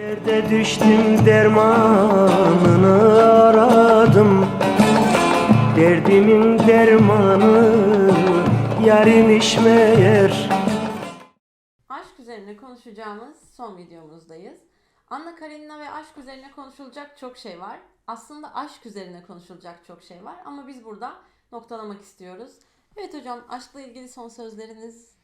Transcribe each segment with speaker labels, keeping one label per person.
Speaker 1: Derde düştüm dermanını aradım Derdimin dermanı yarim meğer
Speaker 2: Aşk üzerine konuşacağımız son videomuzdayız. Anna Karenina ve aşk üzerine konuşulacak çok şey var. Aslında aşk üzerine konuşulacak çok şey var ama biz burada noktalamak istiyoruz. Evet hocam aşkla ilgili son sözleriniz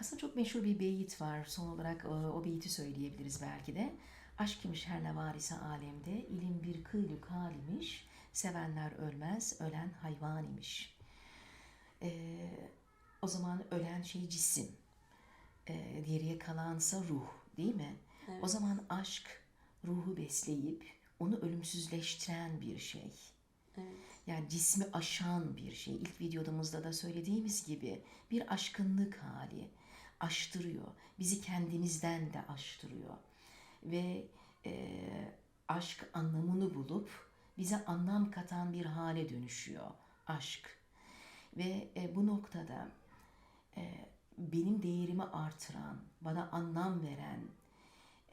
Speaker 3: Aslında çok meşhur bir beyit var. Son olarak e, o beyti söyleyebiliriz belki de. Aşk imiş her ne var ise alemde, ilim bir kıyluk halimiş, sevenler ölmez, ölen hayvan imiş. E, o zaman ölen şey cisim, e, geriye kalansa ruh değil mi? O zaman aşk ruhu besleyip onu ölümsüzleştiren bir şey. Yani cismi aşan bir şey. İlk videomuzda da söylediğimiz gibi bir aşkınlık hali. Aştırıyor. Bizi kendimizden de aştırıyor. Ve e, aşk anlamını bulup bize anlam katan bir hale dönüşüyor. Aşk. Ve e, bu noktada e, benim değerimi artıran, bana anlam veren,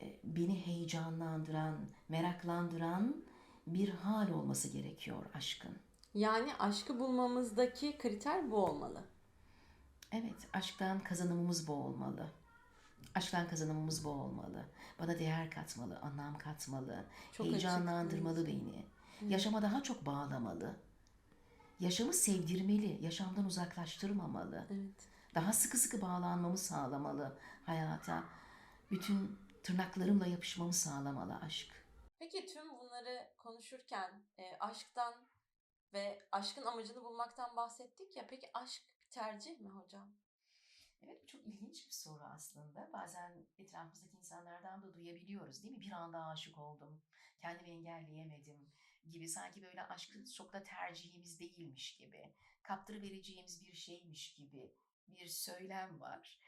Speaker 3: e, beni heyecanlandıran, meraklandıran bir hal olması gerekiyor aşkın.
Speaker 2: yani aşkı bulmamızdaki kriter bu olmalı.
Speaker 3: Evet, aşktan kazanımımız bu olmalı. Aşktan kazanımımız bu olmalı. Bana değer katmalı, anlam katmalı,
Speaker 2: Çok
Speaker 3: heyecanlandırmalı beni. Yaşama daha çok bağlamalı. Yaşamı sevdirmeli, yaşamdan uzaklaştırmamalı.
Speaker 2: Evet.
Speaker 3: Daha sıkı sıkı bağlanmamı sağlamalı hayata. Bütün tırnaklarımla yapışmamı sağlamalı aşk.
Speaker 2: Peki tüm bunları konuşurken e, aşktan ve aşkın amacını bulmaktan bahsettik ya peki aşk tercih mi hocam?
Speaker 3: Evet çok ilginç bir soru aslında. Bazen etrafımızdaki insanlardan da duyabiliyoruz değil mi? Bir anda aşık oldum, kendimi engelleyemedim gibi. Sanki böyle aşkın çok da tercihimiz değilmiş gibi, kaptırıvereceğimiz bir şeymiş gibi bir söylem var.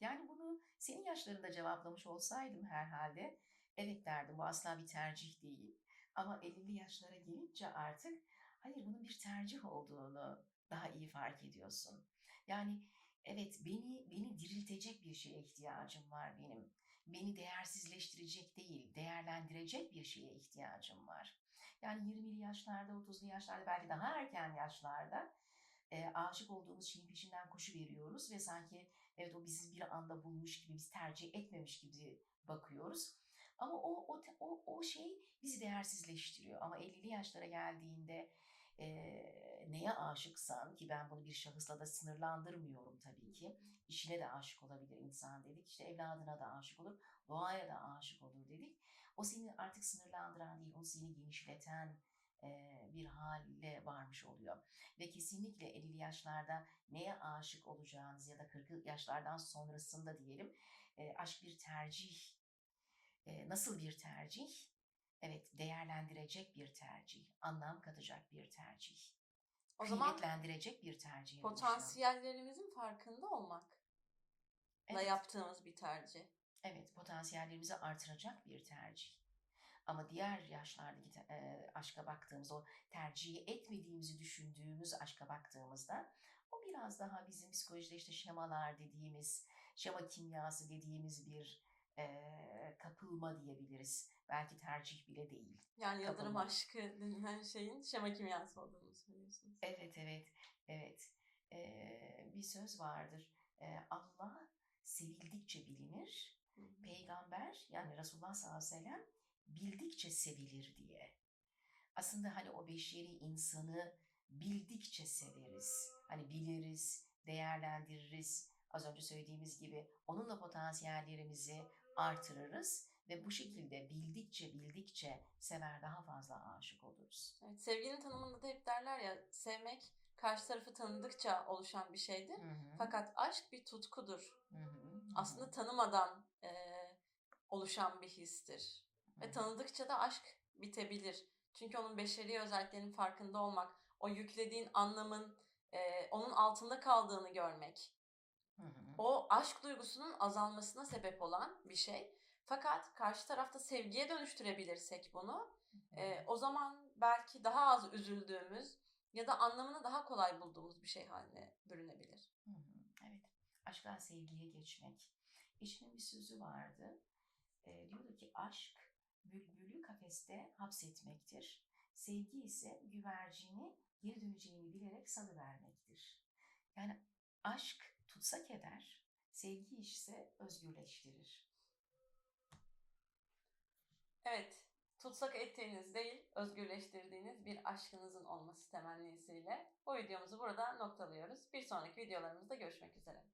Speaker 3: Yani bunu senin yaşlarında cevaplamış olsaydım herhalde evet derdim bu asla bir tercih değil. Ama 50'li yaşlara gelince artık hayır bunun bir tercih olduğunu daha iyi fark ediyorsun. Yani Evet, beni beni diriltecek bir şeye ihtiyacım var benim. Beni değersizleştirecek değil, değerlendirecek bir şeye ihtiyacım var. Yani 20'li yaşlarda, 30'lu yaşlarda, belki daha erken yaşlarda e, aşık olduğumuz şeyin peşinden koşu veriyoruz ve sanki evet o bizi bir anda bulmuş gibi, biz tercih etmemiş gibi bakıyoruz. Ama o o o, o şey bizi değersizleştiriyor. Ama 50'li yaşlara geldiğinde e, neye aşıksan ki ben bunu bir şahısla da sınırlandırmıyorum tabii ki. İşine de aşık olabilir insan dedik. İşte evladına da aşık olur, doğaya da aşık olur dedik. O seni artık sınırlandıran değil, o seni genişleten bir hale varmış oluyor. Ve kesinlikle 50'li yaşlarda neye aşık olacağınız ya da 40 yaşlardan sonrasında diyelim aşk bir tercih. Nasıl bir tercih? Evet, değerlendirecek bir tercih, anlam katacak bir tercih,
Speaker 2: O zaman
Speaker 3: kıymetlendirecek bir tercih.
Speaker 2: potansiyellerimizin farkında olmakla
Speaker 3: Evet.
Speaker 2: yaptığımız bir tercih.
Speaker 3: Evet, potansiyellerimizi artıracak bir tercih. Ama diğer yaşlardaki te- e, aşka baktığımız, o tercih etmediğimizi düşündüğümüz aşka baktığımızda o biraz daha bizim psikolojide işte şemalar dediğimiz, şema kimyası dediğimiz bir e, kapılma diyebiliriz. Belki tercih bile değil.
Speaker 2: Yani
Speaker 3: Kapılma.
Speaker 2: aşkı denilen şeyin şema kimyası olduğunu söylüyorsunuz.
Speaker 3: Evet, evet, evet. Ee, bir söz vardır. Ee, Allah sevildikçe bilinir,
Speaker 2: Hı hı.
Speaker 3: peygamber yani Resulullah sallallahu aleyhi ve sellem bildikçe sevilir diye. Aslında hani o beşeri insanı bildikçe severiz. Hani biliriz, değerlendiririz. Az önce söylediğimiz gibi onunla potansiyellerimizi artırırız ve bu şekilde bildikçe bildikçe sever daha fazla aşık oluruz.
Speaker 2: Evet, sevginin tanımında da hep derler ya sevmek karşı tarafı tanıdıkça oluşan bir şeydir.
Speaker 3: Hı hı,
Speaker 2: Fakat aşk bir tutkudur.
Speaker 3: hı hı, hı
Speaker 2: Aslında tanımadan eee, oluşan bir histir.
Speaker 3: hı
Speaker 2: Ve tanıdıkça da aşk bitebilir. Çünkü onun beşeri özelliklerinin farkında olmak, o yüklediğin anlamın eee, onun altında kaldığını görmek,
Speaker 3: Hı hı.
Speaker 2: o aşk duygusunun azalmasına sebep olan bir şey. Fakat karşı tarafta sevgiye dönüştürebilirsek bunu, eee, o zaman belki daha az üzüldüğümüz ya da anlamını daha kolay bulduğumuz bir şey haline bürünebilir.
Speaker 3: Hı hı, Evet. Aşktan sevgiye geçmek. Eşimin bir sözü vardı. e, diyordu ki aşk bülbülü kafeste hapsetmektir. Sevgi ise güvercini geri döneceğini bilerek salıvermektir. Yani aşk tutsak eder, sevgi ise özgürleştirir.
Speaker 2: Evet, tutsak ettiğiniz değil, özgürleştirdiğiniz bir aşkınızın olması temennisiyle bu videomuzu burada noktalıyoruz. Bir sonraki videolarımızda görüşmek üzere.